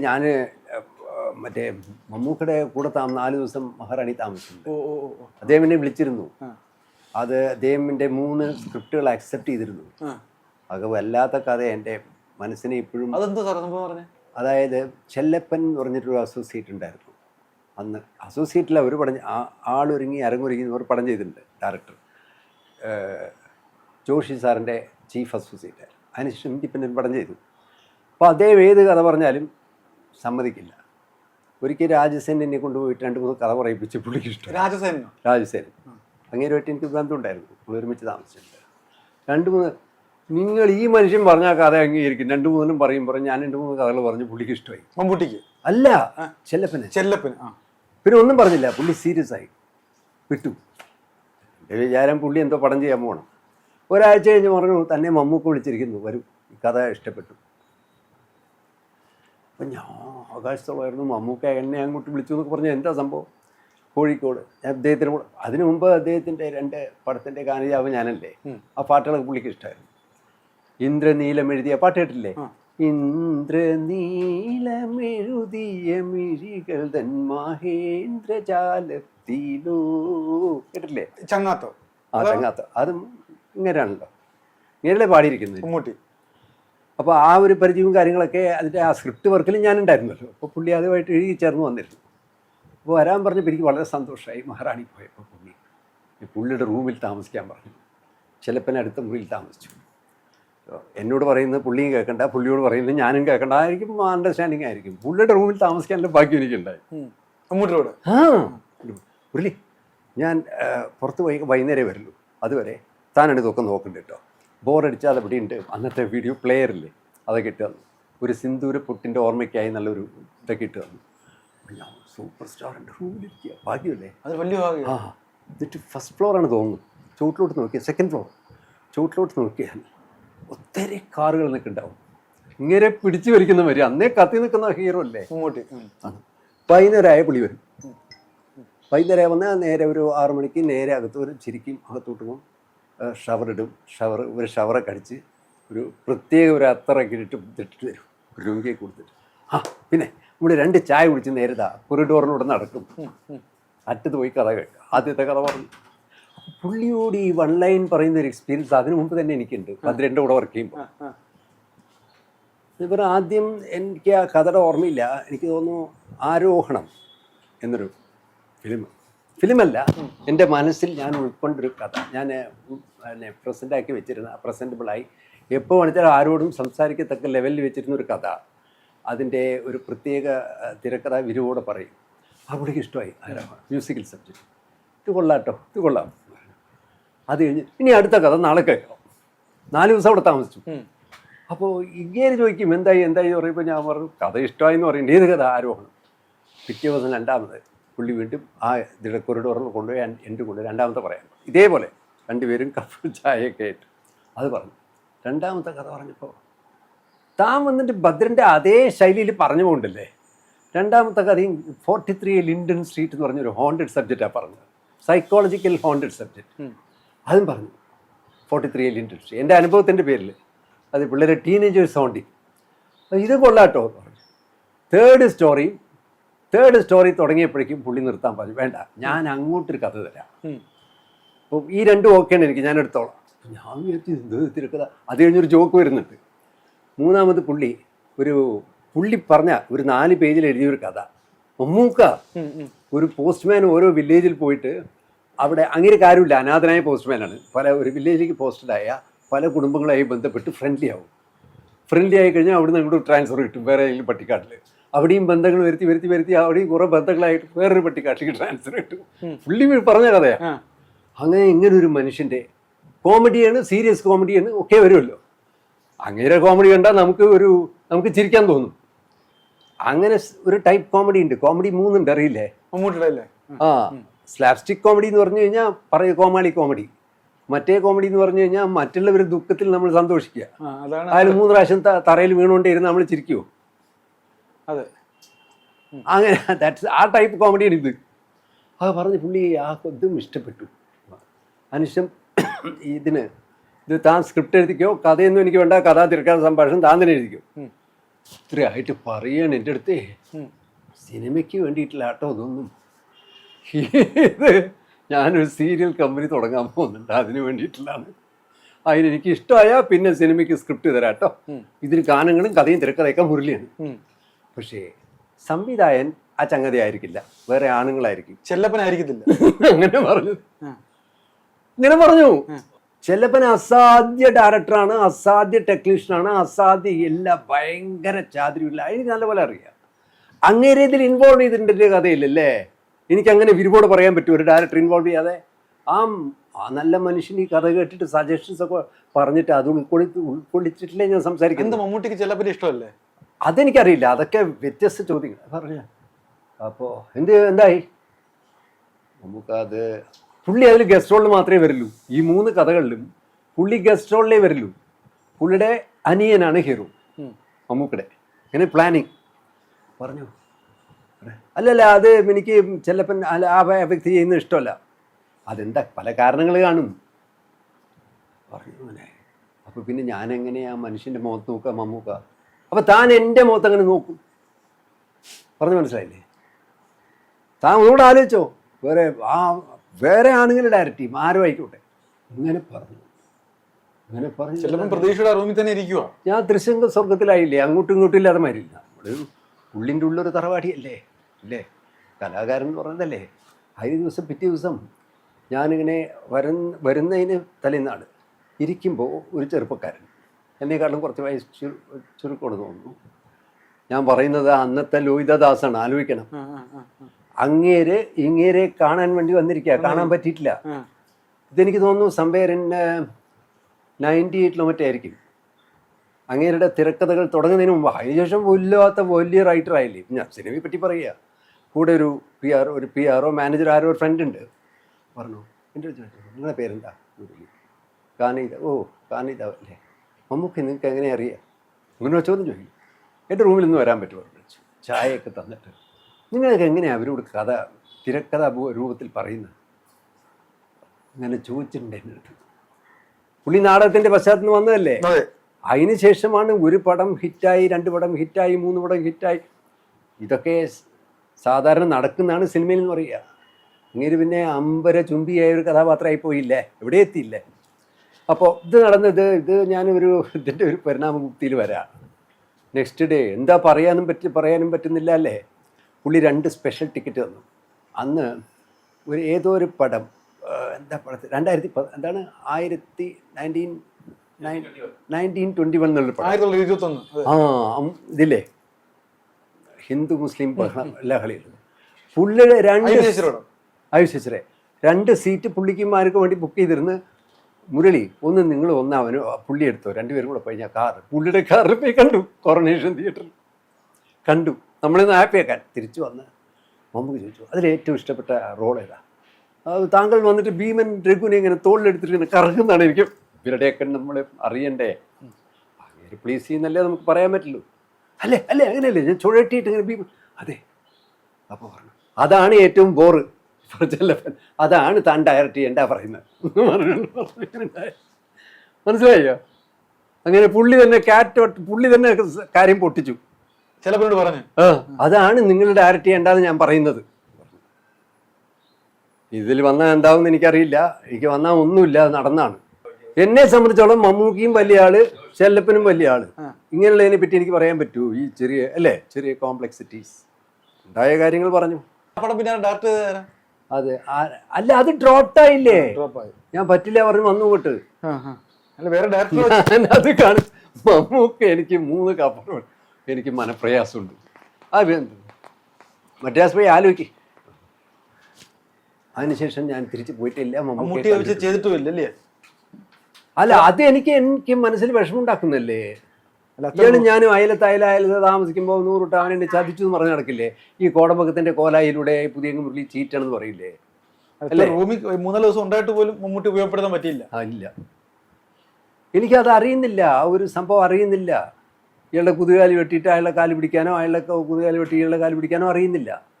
ഞാൻ മറ്റേ മമ്മൂക്കയുടെ കൂടെ താമസം നാല് ദിവസം മഹാറാണി താമസിച്ചിട്ടുണ്ട്. അദ്ദേഹം എന്നെ വിളിച്ചിരുന്നു. അത് അദ്ദേഹത്തിന്റെ മൂന്ന് സ്ക്രിപ്റ്റുകൾ അക്സെപ്റ്റ് ചെയ്തിരുന്നു. അത് വല്ലാത്ത കഥ എന്റെ മനസ്സിനെ ഇപ്പോഴും അതായത് ചെല്ലപ്പൻ എന്ന് പറഞ്ഞിട്ടൊരു അസോസിയേറ്റ് ഉണ്ടായിരുന്നു. അന്ന് അസോസിയേറ്റിൽ അവർ പടം ആളൊരുങ്ങി അരങ്ങൊരുങ്ങി അവർ പടം ചെയ്തിട്ടുണ്ട് ഡയറക്ടർ ജോഷി സാറിന്റെ ചീഫ് അസോസിയേറ്റ് അതിനുശേഷം ഇൻഡിപെൻഡന്റ് പടം ചെയ്തു. അപ്പോൾ അദ്ദേഹം ഏത് കഥ പറഞ്ഞാലും സമ്മതിക്കില്ല. ഒരിക്കൽ രാജസേൻ എന്നെ കൊണ്ടുപോയിട്ട് രണ്ട് മൂന്ന് കഥ പറയിപ്പിച്ച് പുള്ളിക്ക് ഇഷ്ടം രാജസേൻ രാജസേൻ അങ്ങേരുമായിട്ട് എനിക്ക് ബന്ധമുണ്ടായിരുന്നു പുള്ളി ഒരുമിച്ച് താമസിച്ചിട്ടുണ്ട്. രണ്ട് മൂന്ന് നിങ്ങൾ ഈ മനുഷ്യൻ പറഞ്ഞ കഥ അംഗീകരിക്കും. രണ്ട് മൂന്നും പറയും പറഞ്ഞ് ഞാൻ രണ്ട് മൂന്ന് കഥകൾ പറഞ്ഞ് പുള്ളിക്ക് ഇഷ്ടമായി. മമ്മൂട്ടിക്ക്? അല്ല ചെല്ലപ്പന്. ചെല്ലപ്പന് പിന്നെ ഒന്നും പറഞ്ഞില്ല. പുള്ളി സീരിയസ് ആയി. വിട്ടു. എന്റെ വിചാരം പുള്ളി എന്തോ പടം ചെയ്യാൻ പോകണം ഒരാഴ്ച കഴിഞ്ഞ് പറഞ്ഞു തന്നെ മമ്മൂക്ക് വിളിച്ചിരിക്കുന്നു. വരും. ഈ കഥ ഇഷ്ടപ്പെട്ടു. അപ്പം ഞാൻ ആകാശത്തോളമായിരുന്നു മമ്മൂക്ക എന്നെ അങ്ങോട്ട് വിളിച്ചു എന്നൊക്കെ പറഞ്ഞാൽ എന്താ സംഭവം? കോഴിക്കോട്. ഞാൻ അദ്ദേഹത്തിന് കൂടെ അതിനു മുമ്പ് അദ്ദേഹത്തിന്റെ രണ്ട് പടത്തിന്റെ ഗാനജാവ് ഞാനല്ലേ. ആ പാട്ടുകളൊക്കെ പുള്ളിക്ക് ഇഷ്ടമായിരുന്നു ഇന്ദ്രനീലം എഴുതിയ പാട്ട് കേട്ടില്ലേ. ഇന്ദ്രനീലമെഴുതിയ മിഴികൾ തൻ മഹേന്ദ്രജാലത്തിലോ. കേട്ടില്ലേ? ചങ്ങാത്തോ. ആ ചങ്ങാത്തോ. അതും ഇങ്ങനെയാണല്ലോ. ഇങ്ങനെയല്ലേ പാടിയിരിക്കുന്നത്? മമ്മൂട്ടി അപ്പോൾ ആ ഒരു പരിചയവും കാര്യങ്ങളൊക്കെ അതിന്റെ ആ സ്ക്രിപ്റ്റ് വർക്കിൽ ഞാനുണ്ടായിരുന്നല്ലോ. അപ്പോൾ പുള്ളി അതുമായിട്ട് എഴുതി ചേർന്ന് വന്നിരുന്നു. അപ്പോൾ വരാൻ പറഞ്ഞപ്പോൾ എനിക്ക് വളരെ സന്തോഷമായി മഹാറാണി പോയപ്പോൾ പുള്ളി പുള്ളിയുടെ റൂമിൽ താമസിക്കാൻ പറഞ്ഞു. ചിലപ്പൻ അടുത്ത മുറിയിൽ താമസിച്ചു. എന്നോട് പറയുന്നത് പുള്ളിയും കേൾക്കണ്ട പുള്ളിയോട് പറയുന്നത് ഞാനും കേൾക്കണ്ട. ആയിരിക്കും അണ്ടർസ്റ്റാൻഡിങ് ആയിരിക്കും. പുള്ളിയുടെ റൂമിൽ താമസിക്കാനുള്ള ഭാഗ്യം എനിക്കുണ്ടായി. അങ്ങോട്ടോട് ആ. പുള്ളി ഞാൻ പുറത്ത് പോയി വൈകുന്നേരം വരുള്ളൂ. അതുവരെ താനാണ് ഇതൊക്കെ നോക്കണ്ട കേട്ടോ ബോറടിച്ചാൽ അവിടെ ഉണ്ട് അന്നത്തെ വീഡിയോ പ്ലെയറില്ലേ അതൊക്കെ ഇട്ട് തന്നു ഒരു സിന്ദൂര പുട്ടിന്റെ ഓർമ്മയ്ക്കായി നല്ലൊരു ഇതൊക്കെ ഇട്ട് തന്നു ഞാൻ സൂപ്പർ സ്റ്റാറിന്റെ റൂമിലിരിക്കുക ഭാഗ്യമല്ലേ? അത് വലിയ ഭാഗ്യം. ആ എന്നിട്ട് ഫസ്റ്റ് ഫ്ലോറാണ് തോന്നുന്നു. ചുവട്ടിലോട്ട് നോക്കിയാൽ സെക്കൻഡ് ഫ്ലോർ ചുവട്ടിലോട്ട് നോക്കിയാൽ ഒത്തിരി കാറുകൾ നിൽക്കുന്നുണ്ടാവും ഇങ്ങനെ പിടിച്ചു വലിക്കുന്ന വരും അന്നേ കത്തി നിൽക്കുന്ന ഹീറോ അല്ലേ? ഇങ്ങോട്ട്. വൈകുന്നേരമായ പുളി വരും. വൈകുന്നേരം വന്നാൽ നേരെ ഒരു ആറു മണിക്ക് നേരെ അകത്ത് വരും ചിരിക്കും അകത്തോട്ട് പോകും. ഷവർ ഇടും. ഷവർ ഒരു ഷവറൊക്കെ അടിച്ച് ഒരു പ്രത്യേക ഒരു അത്തറൊക്കെ ഇട്ട് ഇട്ടിട്ട് ഒരു ലുങ്കിയെ കൊടുത്തിട്ട്. ആ പിന്നെ നമ്മൾ രണ്ട് ചായ കുടിച്ച് നേരിതാ. കൊറിഡോറിലൂടെ നടക്കും. അറ്റത്ത് പോയി കഥ കേൾക്കാം. ആദ്യത്തെ കഥ പറഞ്ഞു. പുള്ളിയോട് ഈ വൺ ലൈൻ പറയുന്ന ഒരു എക്സ്പീരിയൻസ് അതിനു മുമ്പ് തന്നെ എനിക്കുണ്ട്. പന്ത്രണ്ട് കൂടെ വർക്ക് ചെയ്യുമ്പോൾ. ഇവർ ആദ്യം എനിക്ക് ആ കഥയുടെ ഓർമ്മയില്ല. എനിക്ക് തോന്നുന്നു ആരോഹണം എന്നൊരു ഫിലിം ഫിലിമല്ല. എന്റെ മനസ്സിൽ ഞാൻ ഉൾക്കൊണ്ടൊരു കഥ. ഞാൻ പിന്നെ പ്രസന്റാക്കി വെച്ചിരുന്ന പ്രസന്റബിളായി എപ്പോൾ വേണിച്ചാൽ ആരോടും സംസാരിക്കത്തക്ക ലെവലിൽ വെച്ചിരുന്ന ഒരു കഥ. അതിന്റെ ഒരു പ്രത്യേക തിരക്കഥ വിരുവോടെ പറയും. ആ പുള്ളിക്ക് ഇഷ്ടമായി. ആരോഹണം മ്യൂസിക്കൽ സബ്ജക്റ്റ് ഇത് കൊള്ളാട്ടോ. ഇത് കൊള്ളാം. അത് കഴിഞ്ഞ് ഇനി അടുത്ത കഥ നാളെ കേൾക്കാം. നാല് ദിവസം അവിടെ താമസിച്ചു. അപ്പോൾ ഇങ്ങനെ ചോദിക്കും എന്തായി? എന്തായി? പറയുമ്പോൾ ഞാൻ പറഞ്ഞു കഥ ഇഷ്ടമായി എന്ന് പറയുന്നത് ഏത് കഥ ആരോഹണം പിറ്റേ ദിവസം രണ്ടാമത്. പുള്ളി വീണ്ടും ആ ഇതിടെ കൊറിഡോറിൽ കൊണ്ടുപോയി എന്റെ കൂടെ രണ്ടാമത്തെ പറയാം ഇതേപോലെ രണ്ടുപേരും കപ്പ് ചായയൊക്കെ ആയിട്ട് അത് പറഞ്ഞു. രണ്ടാമത്തെ കഥ പറഞ്ഞപ്പോൾ താൻ വന്നിട്ട് ഭദ്രന്റെ അതേ ശൈലിയിൽ പറഞ്ഞു പോകണ്ടല്ലേ? രണ്ടാമത്തെ കഥയും ഫോർട്ടി ത്രീ ലിൻഡൻ സ്ട്രീറ്റ് എന്ന് പറഞ്ഞൊരു ഹോണ്ടഡ് സബ്ജക്റ്റാണ് പറഞ്ഞത്. സൈക്കോളജിക്കൽ ഹോണ്ടഡ് സബ്ജക്റ്റ് അതും പറഞ്ഞു. ഫോർട്ടി ത്രീ ലിൻഡൻ സ്ട്രീറ്റ് എന്റെ അനുഭവത്തിന്റെ പേരിൽ. അത് പിള്ളേരെ ടീനേജേഴ്സ് സൗണ്ടി ഇത് കൊള്ളാട്ടോ പറഞ്ഞു. തേർഡ് സ്റ്റോറി തേർഡ് സ്റ്റോറി തുടങ്ങിയപ്പോഴേക്കും പുള്ളി നിർത്താൻ പറഞ്ഞു. വേണ്ട ഞാൻ അങ്ങോട്ടൊരു കഥ തരാം. അപ്പം ഈ രണ്ടും ഓക്കെയാണ് എനിക്ക് ഞാൻ എടുത്തോളാം. ഞാൻ വിചാരിച്ചു എന്ത് തിരക്കഥ അത് കഴിഞ്ഞൊരു ജോക്ക് വരുന്നുണ്ട്. മൂന്നാമത് പുള്ളി ഒരു പുള്ളി പറഞ്ഞ ഒരു നാല് പേജിൽ എഴുതിയൊരു കഥ. മമ്മൂക്ക. ഒരു പോസ്റ്റ്മാൻ ഓരോ വില്ലേജിൽ പോയിട്ട് അവിടെ അങ്ങനെ കാര്യമില്ല അനാഥനായ പോസ്റ്റ്മാനാണ് പല ഒരു വില്ലേജിലേക്ക് പോസ്റ്റഡായ പല കുടുംബങ്ങളായി ബന്ധപ്പെട്ട് ഫ്രണ്ട്ലി ആവും. ഫ്രണ്ട്ലി ആയി കഴിഞ്ഞാൽ അവിടുന്ന് അങ്ങോട്ട് ട്രാൻസ്ഫർ കിട്ടും വേറെ ഏതെങ്കിലും പട്ടിക്കാട്ടിൽ അവിടെയും ബന്ധങ്ങൾ വരുത്തി വരുത്തി വരുത്തി അവിടെയും കുറെ ബന്ധങ്ങളായിട്ട് വേറൊരു കാട്ടി ട്രാൻസ്ഫർ കിട്ടും പുള്ളി പറഞ്ഞ കഥയാ. അങ്ങനെ ഇങ്ങനെ ഒരു മനുഷ്യന്റെ കോമഡിയാണ് സീരിയസ് കോമഡിയാണ് ഒക്കെ വരുമല്ലോ. അങ്ങനെ കോമഡി കണ്ടാൽ നമുക്ക് ഒരു നമുക്ക് ചിരിക്കാൻ തോന്നും. അങ്ങനെ ഒരു ടൈപ്പ് കോമഡി ഉണ്ട്. കോമഡി മൂന്നുണ്ട് അറിയില്ലേ? ആ. സ്ലാപ്സ്റ്റിക് കോമഡി എന്ന് പറഞ്ഞു കഴിഞ്ഞാൽ പറയ കോമാളി കോമഡി മറ്റേ കോമഡി എന്ന് പറഞ്ഞു കഴിഞ്ഞാൽ മറ്റുള്ളവരുടെ ദുഃഖത്തിൽ നമ്മൾ സന്തോഷിക്കുക. അതിൽ മൂന്ന് പ്രാവശ്യം തറയിൽ വീണുകൊണ്ടേ ഇരുന്ന് നമ്മൾ ചിരിക്കുമോ അതെ. അങ്ങനെ ദാറ്റ്സ് ആ ടൈപ്പ് കോമഡിയാണ് ഇത് അത് പറഞ്ഞ് പുള്ളി ആ ഇതും ഇഷ്ടപ്പെട്ടു. അതിനുശേഷം ഇതിന് ഇത് താൻ സ്ക്രിപ്റ്റ് എഴുതിക്കോ കഥയൊന്നും എനിക്ക് വേണ്ട കഥ തിരക്കാൻ സംഭാഷണം താൻ തന്നെ എഴുതിക്കോ. ഇത്രയായിട്ട് പറയാണ് എന്റെ അടുത്തേ. സിനിമയ്ക്ക് വേണ്ടിയിട്ടില്ല കേട്ടോ അതൊന്നും ഇത് ഞാനൊരു സീരിയൽ കമ്പനി തുടങ്ങാൻ പോകുന്നുണ്ട് അതിന് വേണ്ടിയിട്ടില്ലാണ് അതിന് എനിക്ക് ഇഷ്ടമായാൽ പിന്നെ സിനിമയ്ക്ക് സ്ക്രിപ്റ്റ് തരാം കേട്ടോ ഇതിന് ഗാനങ്ങളും കഥയും തിരക്കഥയൊക്കെ മുരളിയാണ്. പക്ഷേ സംവിധായകൻ ആ ചങ്ങതി ആയിരിക്കില്ല. വേറെ ആണുങ്ങളായിരിക്കും. ചെല്ലപ്പനായിരിക്കത്തില്ല. അങ്ങനെ പറഞ്ഞു. ഇങ്ങനെ പറഞ്ഞു. ചെല്ലപ്പൻ അസാധ്യ ഡയറക്ടറാണ് അസാധ്യ ടെക്നീഷ്യനാണ് അസാധ്യ എല്ലാ ഭയങ്കര ചാതിരില്ല എനിക്ക് നല്ലപോലെ അറിയാം. അങ്ങേരെ ഇതിൽ ഇൻവോൾവ് ചെയ്തിട്ടുണ്ട് കഥയില്ലല്ലേ? എനിക്ക് അങ്ങനെ വിരുപോട് പറയാൻ പറ്റും ഒരു ഡയറക്ടർ ഇൻവോൾവ് ചെയ്യാതെ? ആ ആ നല്ല മനുഷ്യൻ ഈ കഥ കേട്ടിട്ട് സജഷൻസ് ഒക്കെ പറഞ്ഞിട്ട് അത് ഉൾക്കൊള്ളി ഉൾക്കൊള്ളിച്ചിട്ടില്ലേ ഞാൻ സംസാരിക്കുന്നത്? മമ്മൂട്ടിക്ക് ചെല്ലപ്പൻ ഇഷ്ടമല്ലേ? അതെനിക്കറിയില്ല. അതൊക്കെ വ്യത്യസ്ത ചോദ്യങ്ങൾ. പറഞ്ഞ അപ്പോൾ എന്ത് എന്തായി? നമുക്കത് പുള്ളി അതിൽ ഗസ്റ്റ് റോളിൽ മാത്രമേ വരുള്ളൂ ഈ മൂന്ന് കഥകളിലും പുള്ളി ഗസ്റ്റ് റോളിലേ വരുള്ളൂ പുള്ളിയുടെ അനിയനാണ് ഹീറോ. മമ്മൂക്കടെ ഇങ്ങനെ പ്ലാനിങ് പറഞ്ഞു. അല്ലല്ല അത് എനിക്ക് ചിലപ്പം അല്ല ആ വ്യക്തി ചെയ്യുന്നത് ഇഷ്ടമല്ല. അതെന്താ? പല കാരണങ്ങൾ കാണും. പറഞ്ഞു അങ്ങനെ അപ്പോൾ പിന്നെ ഞാനെങ്ങനെയാ മനുഷ്യന്റെ മുഖത്ത് നോക്കുക മമ്മൂക്ക? അപ്പോൾ താൻ എന്റെ മുഖത്ത് അങ്ങനെ നോക്കും. പറഞ്ഞു മനസ്സിലായില്ലേ? താൻ ഒന്നുകൂടെ ആലോചിച്ചോ. വേറെ ആ വേറെ ആണെങ്കിലും ഡയറക്റ്റ് ചെയ്യും ആരും ആയിക്കോട്ടെ. അങ്ങനെ പറഞ്ഞു. അങ്ങനെ പറഞ്ഞു. പ്രതീക്ഷയുടെ റൂമിൽ തന്നെ ഇരിക്കുക ഞാൻ തൃശങ്ക സ്വർഗത്തിലായില്ലേ അങ്ങോട്ടും ഇങ്ങോട്ടും ഇല്ലാതെ മാറിയില്ല. നമ്മുടെ ഉള്ളിന്റെ ഉള്ളൊരു തറവാടിയല്ലേ? അല്ലേ കലാകാരൻ എന്ന് പറഞ്ഞതല്ലേ? അതിന് ദിവസം പിറ്റേ ദിവസം ഞാനിങ്ങനെ വരുന്ന വരുന്നതിന് തലേന്നാണ് ഇരിക്കുമ്പോൾ ഒരു ചെറുപ്പക്കാരൻ. എന്നെക്കാളും കുറച്ച് വയസ്സ് ചുരു ചുരുക്കോട് തോന്നുന്നു. ഞാൻ പറയുന്നത് അന്നത്തെ ലോഹിതദാസാണ് ആലോചിക്കണം. അങ്ങേര് ഇങ്ങേരെ കാണാൻ വേണ്ടി വന്നിരിക്കുക കാണാൻ പറ്റിയിട്ടില്ല. ഇതെനിക്ക് തോന്നുന്നു സംവേരൻ നയന്റി എയ്റ്റിലോ മറ്റേ ആയിരിക്കും. അങ്ങേരുടെ തിരക്കഥകൾ തുടങ്ങുന്നതിന് മുമ്പ് അതിനുശേഷം വല്ലാത്ത വലിയ റൈറ്റർ ആയില്ലേ? ഞാൻ സിനിമയെ പറ്റി പറയുക. കൂടെ ഒരു പി ആർ ഒരു പി ആറോ മാനേജർ ആരോ ഒരു ഫ്രണ്ട് ഉണ്ട്. പറഞ്ഞു എന്റെ നിങ്ങളുടെ പേരെന്താ? കാനീത ഓ കാനീത അല്ലേ? മമ്മൂക്ക് നിങ്ങൾക്ക് എങ്ങനെ അറിയാം? അങ്ങനെ ചോദ്യം ചോദിക്കും. എന്റെ റൂമിൽ നിന്ന് വരാൻ പറ്റുമോ? വിളിച്ചു ചായയൊക്കെ തന്നിട്ട്. നിങ്ങൾക്ക് എങ്ങനെയാണ് അവരോട് കഥ തിരക്കഥ രൂപത്തിൽ പറയുന്നത്? അങ്ങനെ ചോദിച്ചിട്ടുണ്ട് എന്റെ അടുത്ത് പുള്ളി നാടകത്തിന്റെ പശ്ചാത്തലത്തിൽ നിന്ന് വന്നതല്ലേ? അതെ. അതിന് ശേഷമാണ് ഒരു പടം ഹിറ്റായി രണ്ട് പടം ഹിറ്റായി മൂന്ന് പടം ഹിറ്റായി. ഇതൊക്കെ സാധാരണ നടക്കുന്നതാണ് സിനിമയിൽ എന്ന് പറയുക. ഇങ്ങനെ പിന്നെ അമ്പര ചുംബിയായ ഒരു കഥാപാത്രമായി പോയില്ലേ? എവിടെ എത്തിയില്ലേ? അപ്പോൾ ഇത് നടന്നത് ഇത് ഞാനൊരു ഇതിന്റെ ഒരു പരിണാമമുക്തിയിൽ വരാം നെക്സ്റ്റ് ഡേ എന്താ പറയാനും പറ്റി പറയാനും പറ്റുന്നില്ല അല്ലേ പുള്ളി രണ്ട് സ്പെഷ്യൽ ടിക്കറ്റ് തന്നു അന്ന് ഒരു ഏതോ ഒരു പടം എന്താ പടത്തിൽ രണ്ടായിരത്തി എന്താണ് ആയിരത്തി നയന്റീൻ നയന്റീൻ ട്വന്റി വൺ എന്നുള്ള പടം ആയിരത്തി തൊള്ളായിരത്തി ഇരുപത്തി ഒന്ന് അതെ ആ ഇതില്ലേ ഹിന്ദു മുസ്ലിം ബഹളം ലഹളിയിൽ പുള്ളിയുടെ രണ്ട് ആയുഷേ രണ്ട് സീറ്റ് പുള്ളിക്കുമാർക്ക് വേണ്ടി ബുക്ക് ചെയ്തിരുന്ന് മുരളി ഒന്ന് നിങ്ങൾ ഒന്ന് അവന് പുള്ളി എടുത്തോ. രണ്ടുപേരും കൂടെ പോയി ഞാൻ കാർ പുള്ളിയുടെ കാറിൽ പോയി കണ്ടു. കൊറോണേഷൻ തിയേറ്ററിൽ കണ്ടു. നമ്മളിന്ന് ഹാപ്പിയാക്കാൻ തിരിച്ചു വന്ന് മമ്മൂക്ക് ചോദിച്ചു അതിൽ ഏറ്റവും ഇഷ്ടപ്പെട്ട റോൾ ഏതാ? അത് താങ്കൾ വന്നിട്ട് ഭീമൻ രഘുവിനെ ഇങ്ങനെ തോളിലെടുത്തിട്ട് ഇങ്ങനെ കറങ്ങുന്നതാണ് എനിക്ക് ഇവരുടെയൊക്കെ നമ്മൾ അറിയണ്ടേ. അങ്ങനെ പ്ലീസ് ചെയ്യുന്നല്ലേ നമുക്ക് പറയാൻ പറ്റുള്ളൂ. അല്ലേ? അല്ലേ? അങ്ങനെയല്ലേ? ഞാൻ ചുഴട്ടിയിട്ട് ഇങ്ങനെ ഭീമൻ അതെ. അപ്പോൾ പറഞ്ഞു അതാണ് ഏറ്റവും ബോറ് ചെല്ലപ്പൻ അതാണ് താൻ ഡയറക്റ്റ് ചെയ്യേണ്ട പറയുന്നത്? മനസ്സിലായോ? അങ്ങനെ പുള്ളി തന്നെ കാറ്റ് പുള്ളി തന്നെ കാര്യം പൊട്ടിച്ചു. ചിലപ്പോഴോട് പറഞ്ഞു. അതാണ് നിങ്ങൾ ഡയറക്റ്റ് ചെയ്യേണ്ടതെന്ന് ഞാൻ പറയുന്നത്. ഇതിൽ വന്നാൽ എന്താവും എനിക്കറിയില്ല. എനിക്ക് വന്നാൽ ഒന്നുമില്ല അത് നടന്നാണ്. എന്നെ സംബന്ധിച്ചോളം മമ്മൂക്കിയും വലിയ ആൾ ചെല്ലപ്പനും വലിയ ആൾ. ഇങ്ങനെയുള്ളതിനെ പറ്റി എനിക്ക് പറയാൻ പറ്റൂ. ഈ ചെറിയ അല്ലേ? ചെറിയ കോംപ്ലക്സിറ്റീസ് ഉണ്ടായ കാര്യങ്ങൾ പറഞ്ഞു. പടം പിന്നെ ഡയറക്റ്റ് അതെ. അല്ല അത് ഡ്രോപ്പ് ആയില്ലേ? ഞാൻ പറ്റില്ല പറഞ്ഞു വന്നു ഇങ്ങോട്ട്. അത് കാണും. മമ്മൂക്ക് എനിക്ക് മൂന്ന് കപ്പറുണ്ട് എനിക്ക് മനപ്രയാസമുണ്ട്. അത് മറ്റേ പോയി ആലോചിക്ക്. അതിനുശേഷം ഞാൻ തിരിച്ചു പോയിട്ടില്ല മമ്മൂട്ടി ചെയ്തിട്ടുമില്ലല്ലേ? അല്ല അത് എനിക്ക് എനിക്ക് മനസ്സിൽ വിഷമമുണ്ടാക്കുന്നല്ലേ അല്ല ഇയാൾ ഞാനും അയലത്ത് അയല താമസിക്കുമ്പോൾ നൂറുട്ട അവൻ എന്നെ ചതിച്ചു എന്ന് പറഞ്ഞ് നടക്കില്ലേ? ഈ കോടമ്പകത്തിന്റെ കോലായിലൂടെ പുതിയ മുരളി ചീറ്റാണെന്ന് പറയില്ലേ? റൂമിൽ മൂന്നാൽ ദിവസം ഉണ്ടായിട്ട് പോലും മമ്മൂട്ടി ഉപയോഗപ്പെടുത്താൻ പറ്റിയില്ല. ഇല്ല. എനിക്കത് അറിയുന്നില്ല. ആ ഒരു സംഭവം അറിയുന്നില്ല. ഇയാളുടെ കുതുകാലി വെട്ടിയിട്ട് അയാളുടെ കാൽ പിടിക്കാനോ അയാളുടെ കുതുകാലി വെട്ടി ഇയാളുടെ കാൽ പിടിക്കാനോ അറിയുന്നില്ല.